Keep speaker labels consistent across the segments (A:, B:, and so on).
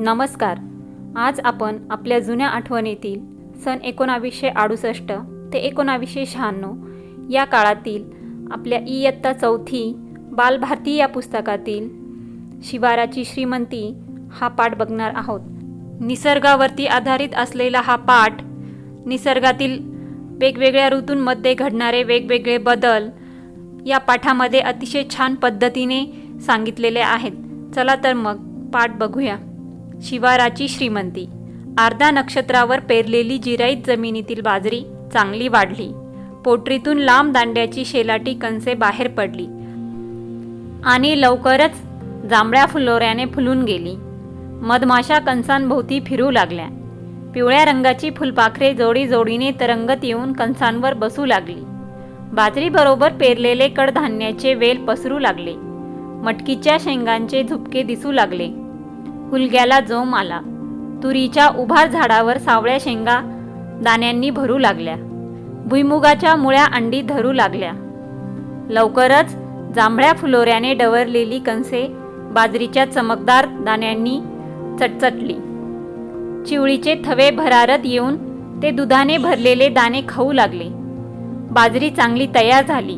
A: नमस्कार. आज आपण आपल्या जुन्या आठवणीतील सन एकोणावीसशे अडुसष्ट ते एकोणावीसशे शहाण्णव या काळातील आपल्या इयत्ता चौथी बालभारती या पुस्तकातील शिवाराची श्रीमंती हा पाठ बघणार आहोत. निसर्गावरती आधारित असलेला हा पाठ निसर्गातील वेगवेगळ्या ऋतूंमध्ये घडणारे वेगवेगळे बदल या पाठामध्ये अतिशय छान पद्धतीने सांगितलेले आहेत. चला तर मग पाठ बघूया. शिवाराची श्रीमंती. अर्धा नक्षत्रावर पेरलेली जिराईत जमिनीतील बाजरी चांगली वाढली. पोटरीतून लांब दांड्याची शेलाटी कणसे बाहेर पडली. आणि लवकरच जांभळ्या फुलोऱ्याने फुलून गेली. मधमाशा कणसांभोवती फिरू लागल्या. पिवळ्या रंगाची फुलपाखरे जोडी जोडीने तरंगत येऊन कणसांवर बसू लागली. बाजरीबरोबर पेरलेले कडधान्याचे वेल पसरू लागले. मटकीच्या शेंगांचे झुपके दिसू लागले. हुलग्याला जोम आला. तुरीच्या उभार झाडावर सावळ्या शेंगा दाण्यांनी भरू लागल्या. भुईमुगाच्या मुळ्या अंडी धरू लागल्या. लवकरच जांभळ्या फुलोऱ्याने डवरलेली कणसे बाजरीच्या चमकदार दाण्यांनी चटचटली. चिवळीचे थवे भरारत येऊन ते दुधाने भरलेले दाणे खाऊ लागले. बाजरी चांगली तयार झाली.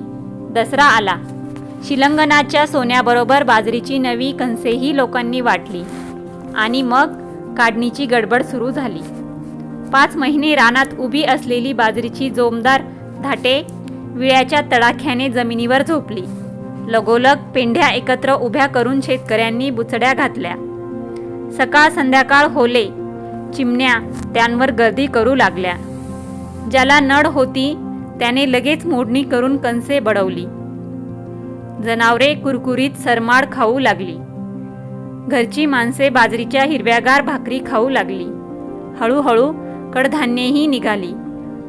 A: दसरा आला. शिलंगणाच्या सोन्याबरोबर बाजरीची नवी कणसेही लोकांनी वाटली. आणि मग काढणीची गडबड सुरू झाली. पाच महिने रानात उभी असलेली बाजरीची जोमदार धाटे विळ्याच्या तडाख्याने जमिनीवर झोपली. लगोलग पेंढ्या एकत्र उभ्या करून शेतकऱ्यांनी बुचड्या घातल्या. सकाळ संध्याकाळ होले चिमण्या त्यांवर गर्दी करू लागल्या. ज्याला नड होती त्याने लगेच मोडणी करून कणसे बडवली. जनावरे कुरकुरीत सरमाड खाऊ लागली. घरची माणसे बाजरीच्या हिरव्यागार भाकरी खाऊ लागली. हळूहळू कडधान्येही निघाली.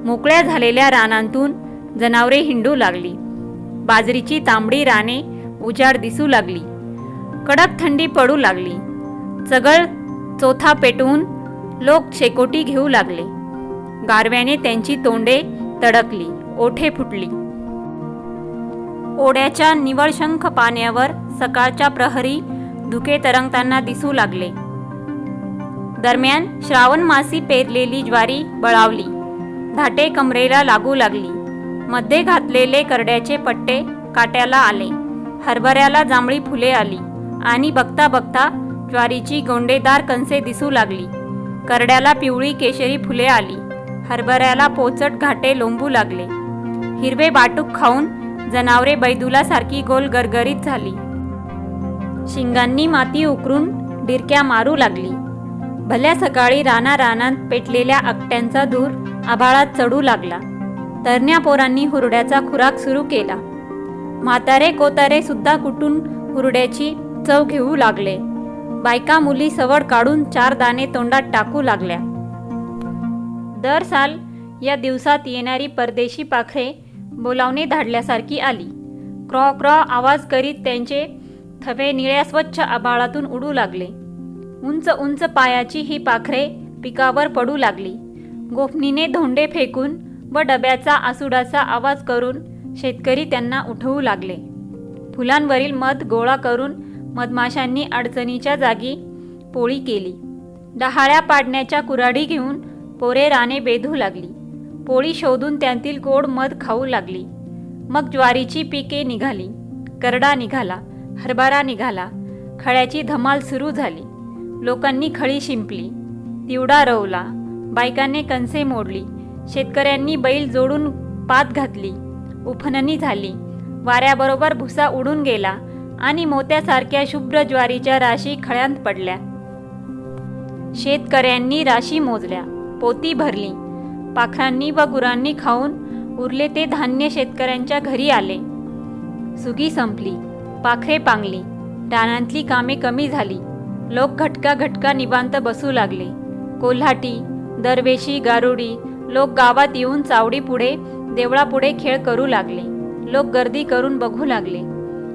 A: मोकळ्या झालेल्या रानांतून जनावरे हिंडू लागली. बाजरीची तांबडी राने उजाड दिसू लागली. कडक थंडी पडू लागली. चगळ चोथा पेटवून लोक शेकोटी घेऊ लागले. गारव्याने त्यांची तोंडे तडकली ओठे फुटली. ओढ्याच्या निवळशंख पाण्यावर सकाळच्या प्रहरी धुके तरंगताना दिसू लागले. दरम्यान श्रावण मासी पेरलेली ज्वारी बळावली. धाटे कमरेला लागू लागली. मध्ये घातलेले करड्याचे पट्टे काट्याला आले. हरभऱ्याला जांभळी फुले आली आणि बघता बघता ज्वारीची गोंडेदार कणसे दिसू लागली. करड्याला पिवळी केशरी फुले आली. हरभऱ्याला पोचट घाटे लोंबू लागले. हिरवे बाटूक खाऊन जनावरे बैदुलासारखी गोल गरगरीत झाली. शिंगांनी माती उकरून डिरक्या मारू लागली. भल्या सकाळी राना रानात पेटलेल्या आकट्यांचा धूर आभाळात चढू लागला. तरण्या पोरांनी हुरड्याचा खुराक सुरू केला. म्हातारे कोतारे सुद्धा कुटून हुरड्याची चव घेऊ लागले. बायका मुली सवड काढून चार दाणे तोंडात टाकू लागल्या. दर साल या दिवसात येणारी परदेशी पाखरे बोलावणे धाडल्यासारखी आली. क्रॉ क्रॉ आवाज करीत त्यांचे थवे निळ्या स्वच्छ आभाळातून उडू लागले. उंच उंच पायाची ही पाखरे पिकावर पडू लागली. गोफणीने धोंडे फेकून व डब्याचा आसुडाचा आवाज करून शेतकरी त्यांना उठवू लागले. फुलांवरील मध गोळा करून मधमाशांनी अडचणीच्या जागी पोळी केली. डहाळ्या पाडण्याच्या कुराडी घेऊन पोरे राणे बेधू लागली. पोळी शोधून त्यातील गोड मध खाऊ लागली. मग ज्वारीची पिके निघाली. करडा निघाला. हरभरा निघाला. खळ्याची धमाल सुरू झाली. लोकांनी खळी शिंपली. तिवडा रवला. बायकांनी कणसे मोडली. शेतकऱ्यांनी बैल जोडून पात घातली. उफणणी झाली. वाऱ्याबरोबर भुसा उडून गेला आणि मोत्यासारख्या शुभ्र ज्वारीच्या राशी खळ्यांत पडल्या. शेतकऱ्यांनी राशी मोजल्या. पोती भरली. पाखरांनी व गुरांनी खाऊन उरले ते धान्य शेतकऱ्यांच्या घरी आले. सुगी संपली. पाखरे पांगली. रानांतली कामे कमी झाली. लोक घटका घटका निवांत बसू लागले. कोल्हाटी दरवेशी गारुडी लोक गावात येऊन चावडीपुढे देवळापुढे खेळ करू लागले. लोक गर्दी करून बघू लागले.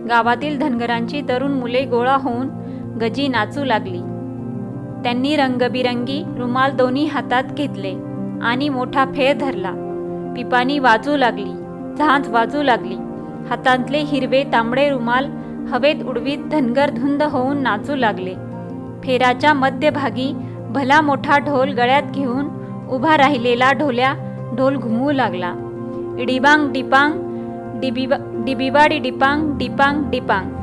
A: गावातील धनगरांची तरुण मुले गोळा होऊन गजी नाचू लागली. त्यांनी रंगबिरंगी रुमाल दोन्ही हातात घेतले आणि मोठा फेर धरला. पिपानी वाजू लागली. झांज वाजू लागली. हातांतले हिरवे तांबडे रुमाल हवेत उडवीत धनगर धुंद होऊन नाचू लागले. फेराच्या मध्यभागी भला मोठा ढोल गळ्यात घेऊन उभा राहिलेला ढोल्या ढोल घुमवू लागला. डिबांग डिपांग डिबिबा डिबिबाडी डिपांग डिपांग डिपांग.